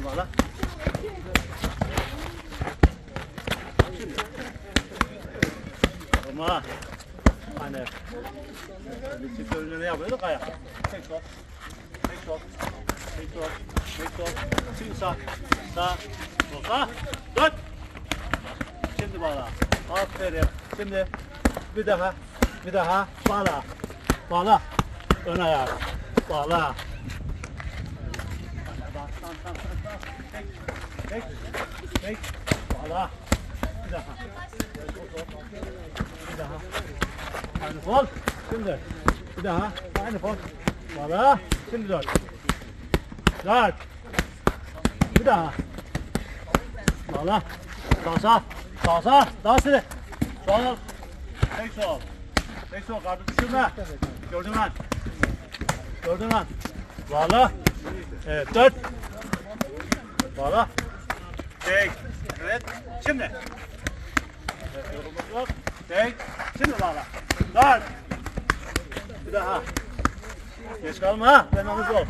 Bunu bağla. Ama hani çift önüne yapıyorduk ayak. Tek sol. Tek sol. Tek sol. Tek sol. Şimdi sağ. Sağ. Sol sağ. Dön. Şimdi bağla. Aferin. Şimdi bir daha. Bir daha. Bağla. Bağla. Ön ayağı. Bağla. Bağla. Bir daha. Bir daha. Aynı fol. Şimdi. Bir. Aynı fol. Bağla. Şimdi dört. Dört. Bir daha. Bağla. Sağ sağ. Sağ sağ. Daha seri. Sol. Tek sol. Tek sol. Kartı düşürme. Gördün lan. Gördün lan. Bağla. Evet. Dört. Bağla. Tek. Evet. Şimdi. Evet, yorulmak yok. Tek. Şimdi bağla. Dört. Bir daha. Geç kalma. Ben ol.